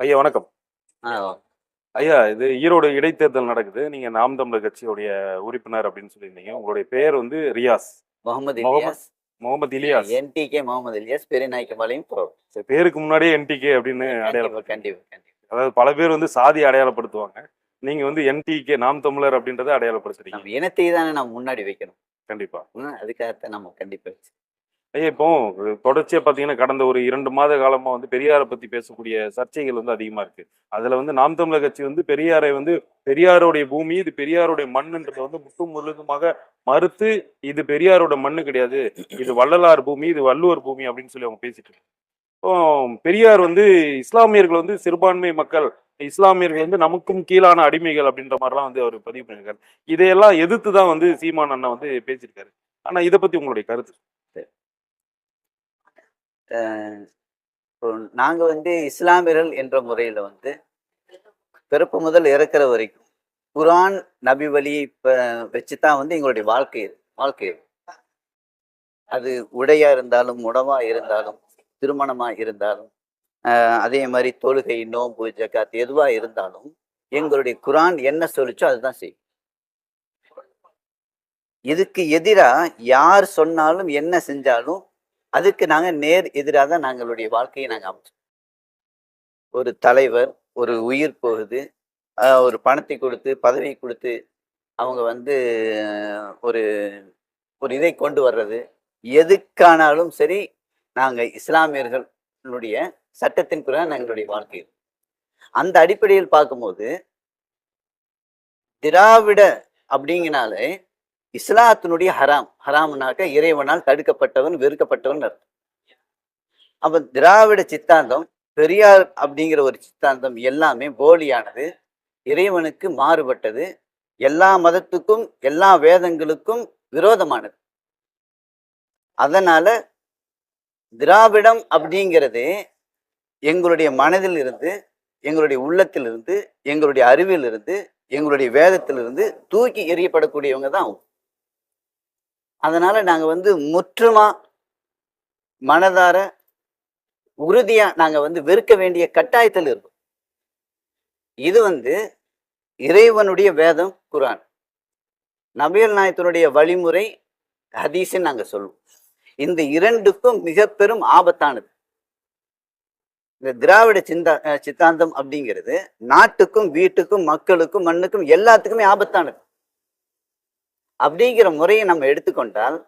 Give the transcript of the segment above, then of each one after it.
ஐயா வணக்கம். ஐயா இது ஈரோடு இடைத்தேர்தல் நடக்குது. நீங்க நாம் தமிழர் கட்சியுடைய உறுப்பினர் அப்படின்னு சொல்லியிருந்தீங்க. உங்களுடைய பெயர் வந்து ரியாஸ். முகமது இலியாஸ். முகமது இலியாஸ். என்டிகே முகமது இலியாஸ் பெரியநாயக்கம்பாளையம் பேருக்கு முன்னாடியே என்டிகே அப்படின்னு அடையாளம் கண்டிப்பா அதாவது பல பேர் வந்து சாதி அடையாளப்படுத்துவாங்க. நீங்க வந்து என்டிகே நாம் தமிழர் அப்படின்றத அடையாளப்படுத்துறீங்க இனத்தை தானே நம்ம முன்னாடி வைக்கணும். கண்டிப்பா. அதுக்காகத்தான் நம்ம கண்டிப்பா ஐயா இப்போ தொடர்ச்சியா பாத்தீங்கன்னா கடந்த ஒரு இரண்டு மாத காலமா வந்து பெரியாரை பத்தி பேசக்கூடிய சர்ச்சைகள் வந்து அதிகமா இருக்கு. அதுல வந்து நாம் தமிழர் கட்சி வந்து பெரியாரை வந்து பெரியாருடைய பூமி இது பெரியாருடைய மண்ணுன்றதை வந்து முற்று முழுதுமாக மறுத்து இது பெரியாரோட மண்ணு கிடையாது. இது வள்ளலார் பூமி இது வள்ளுவர் பூமி அப்படின்னு சொல்லி அவங்க பேசிட்டு இருக்காங்க. இப்போ பெரியார் வந்து இஸ்லாமியர்கள் வந்து சிறுபான்மை மக்கள் இஸ்லாமியர்கள் வந்து நமக்கும் கீழான அடிமைகள் அப்படின்ற மாதிரிலாம் வந்து அவர் பதிவு பண்ணியிருக்காரு. இதையெல்லாம் எதிர்த்து தான் வந்து சீமான் அண்ணன் வந்து பேசியிருக்காரு. ஆனா இதை பத்தி உங்களுடைய கருத்து? இப்போ நாங்க வந்து இஸ்லாமியர்கள் என்ற முறையில வந்து பிறப்பு முதல் இறக்குற வரைக்கும் குரான் நபி வழி வச்சு தான் வந்து எங்களுடைய வாழ்க்கை வாழ்க்கை. அது உடையா இருந்தாலும் உணவாக இருந்தாலும் திருமணமா இருந்தாலும் அஹ், அதே மாதிரி தொழுகை நோன்பு ஜக்காத் எதுவா இருந்தாலும் எங்களுடைய குரான் என்ன சொல்லிச்சோ அதுதான் செய்யும் இதுக்கு எதிரா யார் சொன்னாலும் என்ன செஞ்சாலும் அதுக்கு நாங்கள் நேர் எதிராக தான் நாங்களுடைய வாழ்க்கையை நாங்கள் அமைச்சோம். ஒரு தலைவர் ஒரு உயிர் போகுது. ஒரு பணத்தை கொடுத்து பதவி கொடுத்து அவங்க வந்து ஒரு ஒரு இதை கொண்டு வர்றது. எதுக்கானாலும் சரி நாங்கள் இஸ்லாமியர்களுடைய சட்டத்தின் பிறகு எங்களுடைய வாழ்க்கை. அந்த அடிப்படையில் பார்க்கும்போது திராவிட அப்படிங்கினாலே இஸ்லாத்தினுடைய ஹராம். ஹராம்னாக்க இறைவனால் தடுக்கப்பட்டவன் வெறுக்கப்பட்டவன் அர்த்தம். அப்ப திராவிட சித்தாந்தம் பெரியார் அப்படிங்கிற ஒரு சித்தாந்தம் எல்லாமே போலியானது. இறைவனுக்கு மாறுபட்டது. எல்லா மதத்துக்கும் எல்லா வேதங்களுக்கும் விரோதமானது. அதனால திராவிடம் அப்படிங்கிறது எங்களுடைய மனதில் இருந்து எங்களுடைய உள்ளத்தில் இருந்து எங்களுடைய அறிவிலிருந்து எங்களுடைய வேதத்திலிருந்து தூக்கி எறியப்படக்கூடியவங்க தான் அவங்க. அதனால நாங்கள் வந்து முற்றுமா மனதார உறுதியாக நாங்கள் வந்து வெறுக்க வேண்டிய கட்டாயத்தில் இருக்கோம். இது வந்து இறைவனுடைய வேதம் குரான் நபியல் நாயத்தினுடைய வழிமுறை ஹதீஸ்ன்னு நாங்கள் சொல்லுவோம். இந்த இரண்டுக்கும் மிக பெரும் ஆபத்தானது. இந்த திராவிட சிந்தா சித்தாந்தம் அப்படிங்கிறது நாட்டுக்கும் வீட்டுக்கும் மக்களுக்கும் மண்ணுக்கும் எல்லாத்துக்குமே ஆபத்தானது. அப்படிங்கிற முறையை நம்ம எடுத்துக்கொண்டால்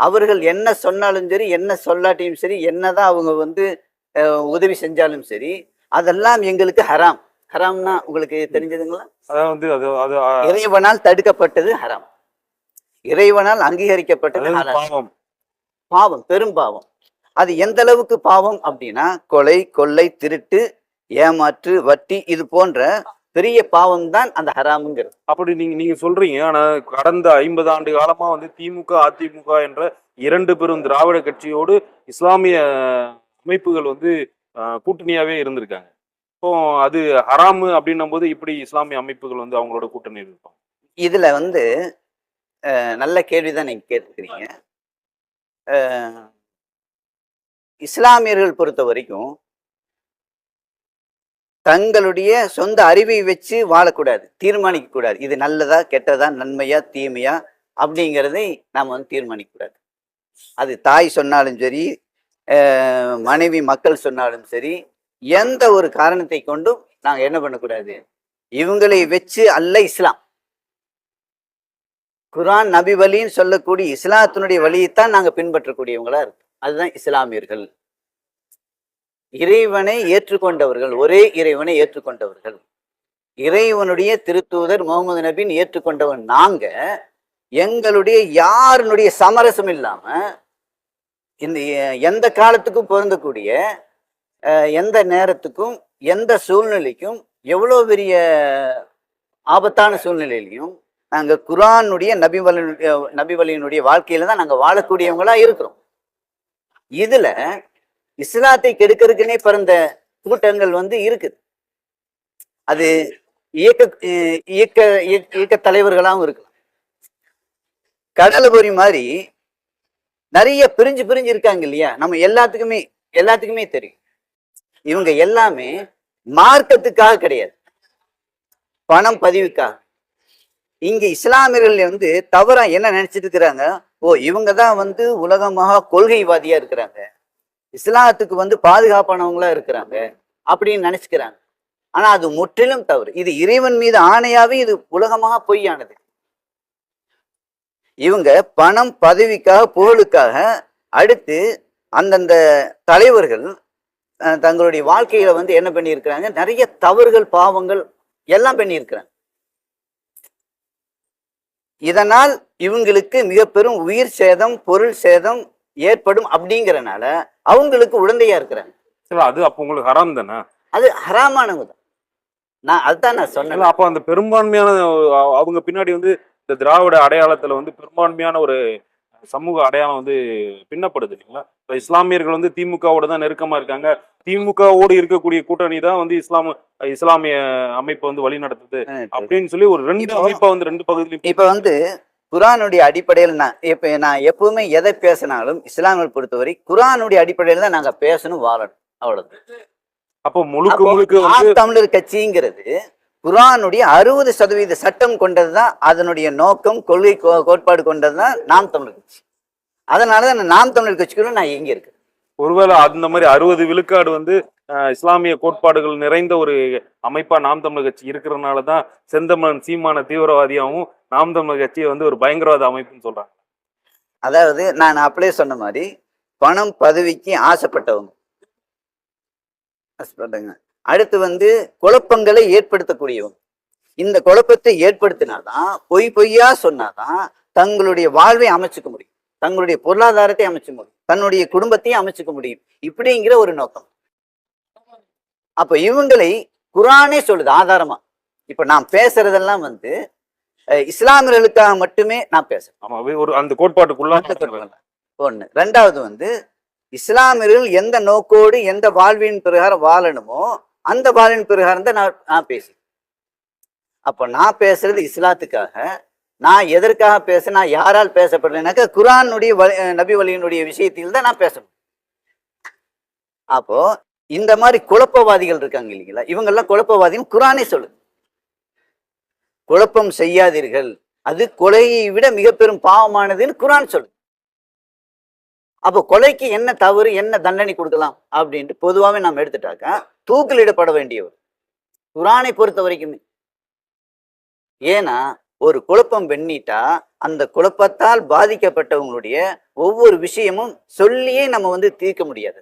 அவர்கள் என்ன சொன்னாலும் சரி என்ன சொல்லாட்டியும் சரி என்னதான் அவங்க வந்து உதவி செஞ்சாலும் சரி அதெல்லாம் எங்களுக்கு ஹராம். ஹராம்னா உங்களுக்கு தெரிஞ்சதுங்களா? அதாவது வந்து அது இறைவனால் தடுக்கப்பட்டது ஹராம். இறைவனால் அங்கீகரிக்கப்பட்டது பாவம். பாவம் பெரும் பாவம். அது எந்த அளவுக்கு பாவம் அப்படின்னா கொலை கொள்ளை திருட்டு ஏமாற்று வட்டி இது போன்ற பெரிய பாவம் தான் அந்த ஹராமுங்கிறது. அப்படி நீங்க நீங்க சொல்றீங்க. ஆனா கடந்த ஐம்பது ஆண்டு காலமா வந்து திமுக அதிமுக என்ற இரண்டு பெரும் திராவிட கட்சியோடு இஸ்லாமிய அமைப்புகள் வந்து கூட்டணியாவே இருந்திருக்காங்க. இப்போ அது ஹராமு அப்படின்னும் போது இப்படி இஸ்லாமிய அமைப்புகள் வந்து அவங்களோட கூட்டணி இருப்பாங்க. இதுல வந்து நல்ல கேள்விதான் நீங்க கேட்டுக்கிறீங்க இஸ்லாமியர்கள் பொறுத்த வரைக்கும் தங்களுடைய சொந்த அறிவை வச்சு வாழக்கூடாது தீர்மானிக்க கூடாது இது நல்லதா கெட்டதா நன்மையா தீமையா அப்படிங்கிறதை நாம் வந்து தீர்மானிக்கக்கூடாது. அது தாய் சொன்னாலும் சரி மனைவி மக்கள் சொன்னாலும் சரி எந்த ஒரு காரணத்தை கொண்டும் நாங்கள் என்ன பண்ணக்கூடாது? இவங்களை வச்சு அல்ல இஸ்லாம். குரான் நபி வழின்னு சொல்லக்கூடிய இஸ்லாத்தினுடைய வழியைத்தான் நாங்கள் பின்பற்றக்கூடியவங்களா இருக்கு அதுதான் இஸ்லாமியர்கள் இறைவனை ஏற்றுக்கொண்டவர்கள் ஒரே இறைவனை ஏற்றுக்கொண்டவர்கள். இறைவனுடைய திருத்தூதர் முகமது நபின் ஏற்றுக்கொண்டவன் நாங்க எங்களுடைய யாருனுடைய சமரசம் இல்லாம இந்த எந்த காலத்துக்கும் பொருந்தக்கூடிய எந்த நேரத்துக்கும் எந்த சூழ்நிலைக்கும் எவ்வளோ பெரிய ஆபத்தான சூழ்நிலையிலையும் நாங்கள் குரானுடைய நபி நபிவலியினுடைய நபி வாழ்க்கையில தான் நாங்கள் வாழக்கூடியவங்களா இருக்கிறோம். இதுல இஸ்லாத்தை கெடுக்கிறதுக்குனே பிறந்த கூட்டங்கள் வந்து இருக்குது. அது இயக்க இயக்க இயக்க இயக்க தலைவர்களாகவும் இருக்கலாம். கடலபுரி மாதிரி நிறைய பிரிஞ்சு பிரிஞ்சு இருக்காங்க இல்லையா? நம்ம எல்லாத்துக்குமே எல்லாத்துக்குமே தெரியும். இவங்க எல்லாமே மார்க்கத்துக்காக கிடையாது. பணம் பதிவுக்காக. இங்க இஸ்லாமியர்கள் வந்து தவறா என்ன நினைச்சிட்டு இருக்கிறாங்க? ஓ இவங்க தான் வந்து உலகமாக கொள்கைவாதியா இருக்கிறாங்க. இஸ்லாத்துக்கு வந்து பாதுகாப்பானவங்களா இருக்கிறாங்க அப்படின்னு நினைச்சுக்கிறாங்க. ஆனா அது முற்றிலும் தவறு. இது இறைவன் மீது ஆணையாவே இது உலகமாக பொய்யானது. இவங்க பணம் பதவிக்காக புகழுக்காக அடுத்து அந்தந்த தலைவர்கள் தங்களுடைய வாழ்க்கையில வந்து என்ன பண்ணியிருக்கிறாங்க? நிறைய தவறுகள் பாவங்கள் எல்லாம் பண்ணியிருக்கிறாங்க. இதனால் இவங்களுக்கு மிக பெரும் உயிர் சேதம் பொருள் சேதம் ஏற்படும் அப்படிங்கறனால அவங்களுக்கு உடந்தையா இருக்கிறாங்க. சரி அது அப்போ உங்களுக்கு ஹராம் தானே? அது ஹராமானவங்க தான். நான் அதுதான் நான் சொன்னேன். அப்போ அந்த பெரும்பான்மையான அவங்க பின்னாடி வந்து இந்த திராவிட அடையாளத்துல வந்து பெரும்பான்மையான ஒரு சமூக அடையாளம் வந்து பின்னப்படுது இல்லைங்களா? இப்ப இஸ்லாமியர்கள் வந்து திமுகவோட தான் நெருக்கமா இருக்காங்க. திமுகவோடு இருக்கக்கூடிய கூட்டணி தான் வந்து இஸ்லாம் இஸ்லாமிய அமைப்பை வந்து வழி நடத்துது அப்படின்னு சொல்லி ஒரு ரெண்டு அமைப்பை வந்து ரெண்டு பகுதியிலும் இப்ப வந்து குரானுடைய அடிப்படையில் நான் இப்ப நான் எப்பவுமே எதை பேசினாலும் இஸ்லாமியர்கள் பொறுத்தவரை குரானுடைய அடிப்படையில் தான் நாங்க பேசணும் வாழணும். அவ்வளவுதான். அப்போ முழுக்க முழுக்க தமிழர் கட்சிங்கிறது குரானுடைய அறுபது சதவீத சட்டம் கொண்டதுதான் அதனுடைய நோக்கம் கொள்கை கோட்பாடு கொண்டதுதான் நாம் தமிழர் கட்சி. அதனாலதான் நாம் தமிழர் கட்சிக்குள்ள நான் இங்க இருக்கேன். ஒருவேளை அந்த மாதிரி அறுபது விழுக்காடு வந்து இஸ்லாமிய கோட்பாடுகள் நிறைந்த ஒரு அமைப்பா நாம் தமிழர் கட்சி இருக்கிறதுனால தான் செந்தமன் சீமான தீவிரவாதியாகவும் நாம் தமிழர் கட்சியை வந்து ஒரு பயங்கரவாத அமைப்புன்னு சொல்றாங்க. அதாவது நான் அப்படியே சொன்ன மாதிரி பணம் பதவிக்கு ஆசைப்பட்டவங்க. ஆசைப்பட்டவங்க. அடுத்து வந்து குழப்பங்களை ஏற்படுத்தக்கூடியவங்க. இந்த குழப்பத்தை ஏற்படுத்தினாதான் பொய் பொய்யா சொன்னாதான் தங்களுடைய வாழ்வை அமைச்சுக்க முடியும். தங்களுடைய பொருளாதாரத்தை அமைச்சுக்க முடியும். தன்னுடைய குடும்பத்தையும் அமைச்சுக்க முடியும். இப்படிங்கிற ஒரு நோக்கம். அப்ப இவங்களை குரானே சொல்லுது ஆதாரமா. இப்ப நான் பேசுறதெல்லாம் வந்து இஸ்லாமியர்களுக்காக மட்டுமே நான் பேசுறேன். ஒரு அந்த கோட்பாட்டுக்குள்ள ஒண்ணு. ரெண்டாவது வந்து இஸ்லாமியர்கள் எந்த நோக்கோடு எந்த வாழ்வின் பிரகாரம் வாழணுமோ அந்த வாழ்வின் பிரகாரம் தான் நான் நான் பேசி அப்ப நான் பேசுறது இஸ்லாத்துக்காக நான் எதற்காக பேச நான் யாரால் பேசப்படுறேனாக்கா குரானுடைய அஹ் நபி வழியினுடைய விஷயத்தில் தான் நான் பேசணும். அப்போ இந்த மாதிரி குழப்பவாதிகள் இருக்காங்க இல்லைங்களா? இவங்கெல்லாம் குழப்பவாதிகள் குரானே சொல்லுது. குழப்பம் செய்யாதீர்கள். அது கொலையை விட மிக பெரும் பாவமானதுன்னு குரான் சொல்லு அப்போ கொலைக்கு என்ன தவறு என்ன தண்டனை கொடுக்கலாம் அப்படின்ட்டு பொதுவாகவே நாம் எடுத்துட்டாக்கா தூக்கிலிடப்பட வேண்டியவர். குரானை பொறுத்த வரைக்குமே. ஏன்னா ஒரு குழப்பம் வெண்ணிட்டா அந்த குழப்பத்தால் பாதிக்கப்பட்டவங்களுடைய ஒவ்வொரு விஷயமும் சொல்லியே நம்ம வந்து தீர்க்க முடியாது.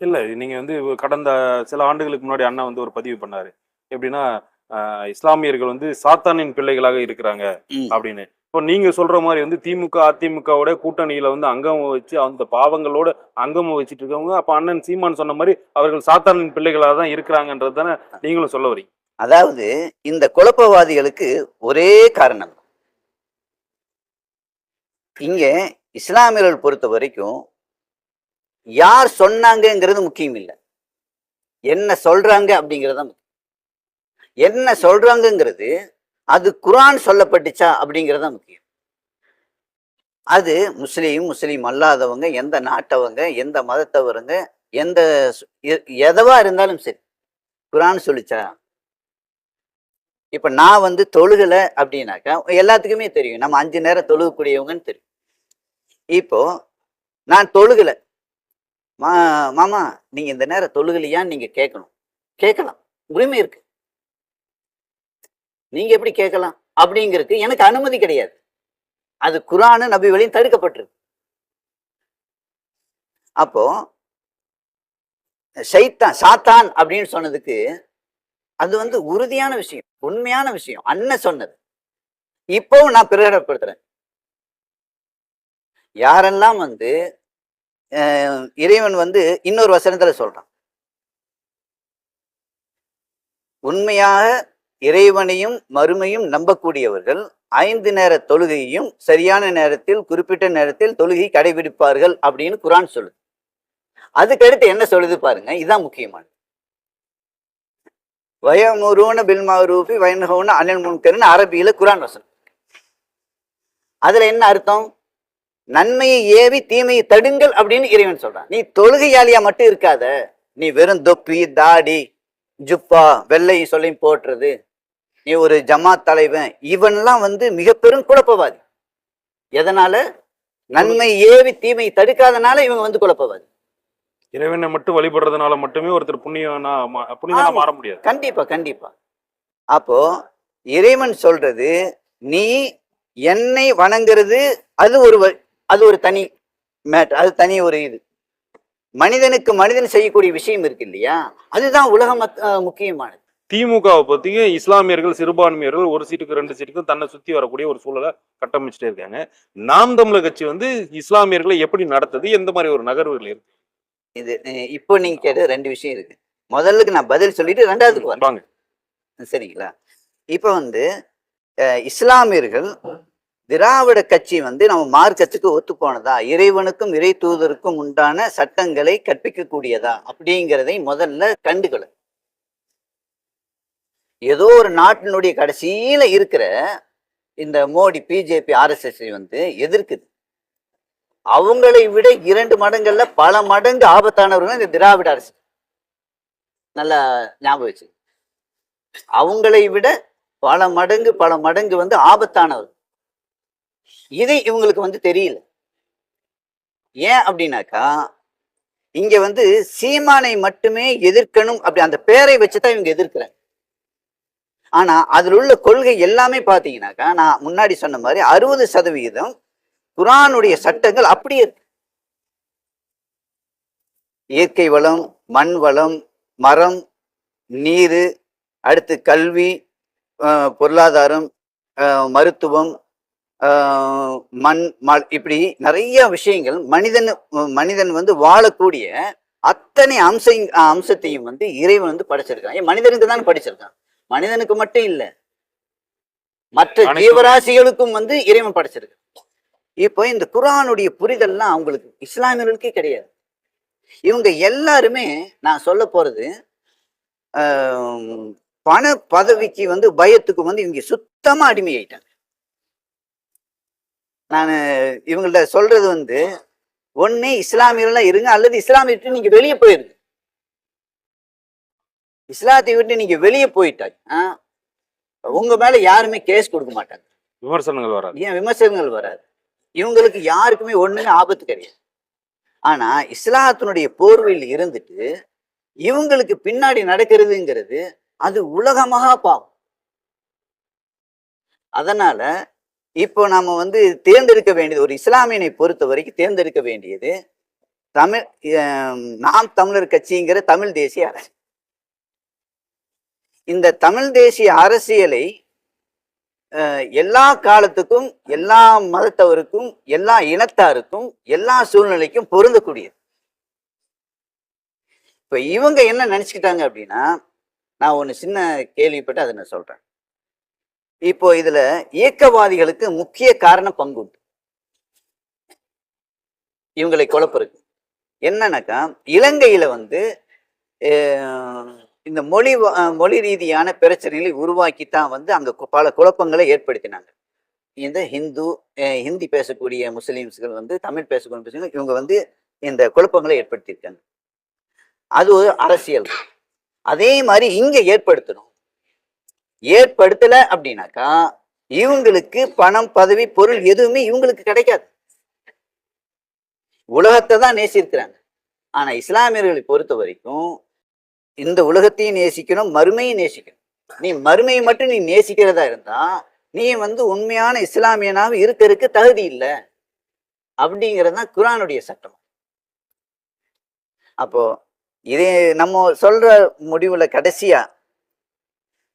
இல்ல நீங்க வந்து கடந்த சில ஆண்டுகளுக்கு முன்னாடி அண்ணா வந்து ஒரு பதிவு பண்ணாரு. எப்படின்னா இஸ்லாமியர்கள் வந்து சாத்தானின் பிள்ளைகளாக இருக்கிறாங்க. அப்படின்னு. இப்போ நீங்க சொல்ற மாதிரி வந்து திமுக அதிமுகவோட கூட்டணியில வந்து அங்கம் வச்சு அந்த பாவங்களோட அங்கம் வச்சுட்டு இருக்கவங்க அப்ப அண்ணன் சீமான் சொன்ன மாதிரி அவர்கள் சாத்தானின் பிள்ளைகளாக தான் இருக்கிறாங்ன்றது தானே நீங்களும் சொல்ல வரீங்க அதாவது இந்த குழப்பவாதிகளுக்கு ஒரே காரணம். இங்க இஸ்லாமியர்கள் பொறுத்த வரைக்கும் யார் சொன்னாங்கங்கிறது முக்கியம் இல்லை. என்ன சொல்றாங்க அப்படிங்கிறது முக்கியம். என்ன சொல்றாங்கங்கிறது அது குரான் சொல்லப்பட்டுச்சா அப்படிங்கிறது தான் முக்கியம். அது முஸ்லீம் முஸ்லீம் அல்லாதவங்க எந்த நாட்டவங்க எந்த மதத்தவருங்க எந்த எதவா எ- இருந்தாலும் சரி குரான் சொல்லிச்சா? இப்ப நான் வந்து தொழுகலை அப்படின்னாக்கா எல்லாத்துக்குமே தெரியும். நம்ம அஞ்சு நேரம் தொழுகக்கூடியவங்கன்னு தெரியும். இப்போ நான் தொழுகலை. மா மாமா நீங்க இந்த நேரம் தொழுகலையான்னு நீங்க கேட்கணும். கேட்கலாம். உரிமை இருக்கு. நீங்க எப்படி கேட்கலாம்? அப்படிங்கிறதுக்கு எனக்கு அனுமதி கிடையாது. அது குரானு நபி வழியும் தடுக்கப்பட்டிருக்கு. அப்போ சைத்தான் சாத்தான் அப்படின்னு சொன்னதுக்கு அது வந்து உறுதியான விஷயம் உண்மையான விஷயம். அண்ணன் சொன்னது. இப்பவும் நான் பிரகடப்படுத்துறேன் யாரெல்லாம் வந்து இறைவன் வந்து இன்னொரு வசனத்துல சொல்றான். உண்மையாக இறைவனையும் மறுமையும் நம்பக்கூடியவர்கள் ஐந்து நேர தொழுகையையும் சரியான நேரத்தில் குறிப்பிட்ட நேரத்தில் தொழுகை கடைபிடிப்பார்கள் அப்படின்னு குரான் சொல்லுது. அதுக்கடுத்து என்ன சொல்லுது பாருங்க இதுதான் முக்கியமானது. வயமுருவன பில் மரூபி அனில் முன்கர்னு அரபியில குரான் வசனம். அதுல என்ன அர்த்தம்? நன்மையை ஏவி தீமையை தடுங்கள் அப்படின்னு இறைவன் சொல்றான். நீ தொழுகையாளியா மட்டும் இருக்காத. நீ வெறும் தொப்பி தாடி ஜுப்பா வெள்ளை சொல்லையும் போட்டுறது. நீ ஒரு ஜமாத் தலைவன் இவன்லாம் வந்து மிக பெரும் குழப்பவாதி. எதனால? நன்மை ஏவி தீமை தடுக்காதனால இவங்க வந்து குழப்பவாதி. இறைவனை மட்டும் வழிபடுறதுனால மட்டுமே ஒருத்தர் புண்ணியனா ஆமா. மாற முடியாது. கண்டிப்பா கண்டிப்பா. அப்போ இறைவன் சொல்றது நீ என்னை வணங்குறது அது ஒரு அது ஒரு தனி மேட் அது தனி ஒரு இது. மனிதனுக்கு மனிதன் செய்யக்கூடிய விஷயம் இருக்கு இல்லையா? அதுதான் உலக முக்கியமானது. திமுகவை பத்தி இஸ்லாமியர்கள் சிறுபான்மையர்கள் ஒரு சீட்டுக்கு ரெண்டு சீட்டுக்கும் தன்னை சுத்தி வரக்கூடிய ஒரு சூழலை கட்டமைச்சிட்டே இருக்காங்க. நாம் தமிழர் கட்சி வந்து இஸ்லாமியர்களை எப்படி நடத்துது? எந்த மாதிரி ஒரு நகர்வுகள் இருக்கு? இது இப்போ நீங்க கேட்ட ரெண்டு விஷயம் இருக்கு. முதல்லுக்கு நான் பதில் சொல்லிட்டு ரெண்டாவதுக்கு வாங்க. சரிங்களா? இப்போ வந்து இஸ்லாமியர்கள் திராவிட கட்சி வந்து நம்ம மார்க்கத்துக்கு ஒத்து போனதா இறைவனுக்கும் இறை தூதருக்கும் உண்டான சட்டங்களை கற்பிக்கக்கூடியதா? அப்படிங்கிறதை முதல்ல கண்டுக்கல ஏதோ ஒரு நாட்டினுடைய கடைசியில் இருக்கிற இந்த மோடி பிஜேபி ஆர்எஸ்எஸ் வந்து எதிர்க்குது. அவங்களை விட இரண்டு மடங்கள்ல பல மடங்கு ஆபத்தானவர்கள் இந்த திராவிட அரசு. நல்லா ஞாபகம் வச்சு. அவங்களை விட பல மடங்கு பல மடங்கு வந்து ஆபத்தானவர் இது இவங்களுக்கு வந்து தெரியல. ஏன் அப்படின்னாக்கா இங்க வந்து சீமானை மட்டுமே எதிர்க்கணும் அப்படி அந்த பேரை வச்சுதான் இவங்க எதிர்க்கிறாங்க. ஆனா அதுல உள்ள கொள்கை எல்லாமே பாத்தீங்கன்னாக்கா நான் முன்னாடி சொன்ன மாதிரி அறுபது சதவிகிதம் குரானுடைய சட்டங்கள் அப்படியே இயற்கை வளம் மண் வளம் மரம் நீர் அடுத்து கல்வி அஹ் பொருளாதாரம் மருத்துவம் மண் மல் இப்படி நிறைய விஷயங்கள் மனிதன் மனிதன் வந்து வாழக்கூடிய அத்தனை அம்ச அம்சத்தையும் வந்து இறைவன் வந்து படிச்சிருக்கான் ஏன் மனிதனுக்கு தான் படிச்சிருக்கான்? மனிதனுக்கு மட்டும் இல்ல மற்ற ஜீவராசிகளுக்கும் வந்து இறைவன் படைச்சிருக்கான் இப்போ இந்த குரானுடைய புரிதல்லாம் அவங்களுக்கு இஸ்லாமியர்களுக்கே கிடையாது. இவங்க எல்லாருமே நான் சொல்ல போறது ஆஹ், பண பதவிக்கு வந்து பயத்துக்கு வந்து இவங்க சுத்தமா அடிமையாயிட்டாங்க. நான் இவங்கள்ட்ட சொல்றது வந்து ஒண்ணு இஸ்லாமியர்களா இருங்க அல்லது இஸ்லாமிய விட்டு நீங்க வெளியே போயிருங்க. இஸ்லாத்தை விட்டு நீங்க வெளியே போயிட்டாங்க ஆ, உங்க மேல யாருமே கேஸ் கொடுக்க மாட்டாங்க. விமர்சனங்கள் வராது. ஏன் விமர்சனங்கள் வராது? இவங்களுக்கு யாருக்குமே ஒண்ணுமே ஆபத்து கிடையாது. ஆனா இஸ்லாத்தினுடைய போர்வையில் இருந்துட்டு இவங்களுக்கு பின்னாடி நடக்கிறதுங்கிறது அது உலகமாக பாவம். அதனால இப்போ நாம வந்து தேர்ந்தெடுக்க வேண்டியது ஒரு இஸ்லாமியனை பொறுத்த வரைக்கும் தேர்ந்தெடுக்க வேண்டியது தமிழ் நாம் தமிழர் கட்சிங்கிற தமிழ் தேசிய அரசு. இந்த தமிழ் தேசிய அரசியலை எல்லா காலத்துக்கும் எல்லா மதத்தவருக்கும் எல்லா இனத்தாருக்கும் எல்லா சூழ்நிலைக்கும் பொருந்தக்கூடியது. இப்ப இவங்க என்ன நினைச்சுக்கிட்டாங்க அப்படின்னா நான் ஒண்ணு சின்ன கேள்விப்பட்டு அதை நான் சொல்றேன். இப்போ இதுல இயக்கவாதிகளுக்கு முக்கிய காரணம் பங்குண்டு. இவங்களை குழப்பருக்கு என்னன்னாக்கா இலங்கையில வந்து இந்த மொழி மொழி ரீதியான பிரச்சனைகளை உருவாக்கி தான் வந்து அங்கே பல குழப்பங்களை ஏற்படுத்தினாங்க. இந்த ஹிந்து ஹிந்தி பேசக்கூடிய முஸ்லீம்ஸ்கள் வந்து தமிழ் பேசக்கூடிய முஸ்லிம்கள் இவங்க வந்து இந்த குழப்பங்களை ஏற்படுத்தியிருக்காங்க. அது ஒரு அரசியல். அதே மாதிரி இங்கே ஏற்படுத்தணும். ஏற்படுத்தலை அப்படின்னாக்கா இவங்களுக்கு பணம் பதவி பொருள் எதுவுமே இவங்களுக்கு கிடைக்காது. உலகத்தை தான் நேசியிருக்கிறாங்க ஆனா இஸ்லாமியர்களை பொறுத்த வரைக்கும் இந்த உலகத்தையும் நேசிக்கணும் மறுமையும் நேசிக்கணும். நீ மறுமையை மட்டும் நீ நேசிக்கிறதா இருந்தா நீ வந்து உண்மையான இஸ்லாமியனாக இருக்கிறதுக்கு தகுதி இல்லை. அப்படிங்கிறது தான் குரானுடைய சட்டம். அப்போ இதே நம்ம சொல்ற முடிவுல கடைசியா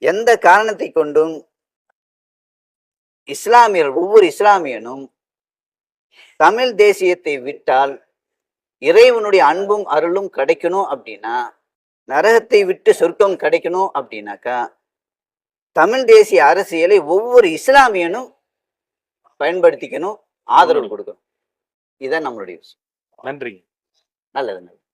எந்த காரணத்தை கொண்டும் இஸ்லாமியர் ஒவ்வொரு இஸ்லாமியனும் தமிழ் தேசியத்தை விட்டால் இறைவனுடைய அன்பும் அருளும் கிடைக்கணும் அப்படின்னா நரகத்தை விட்டு சொர்க்கம் கிடைக்கணும் அப்படின்னாக்கா தமிழ் தேசிய அரசியலை ஒவ்வொரு இஸ்லாமியனும் பயன்படுத்திக்கணும் ஆதரவு கொடுக்கணும். இதுதான் நம்மளுடைய விஷயம். நன்றி நல்லது நல்லது.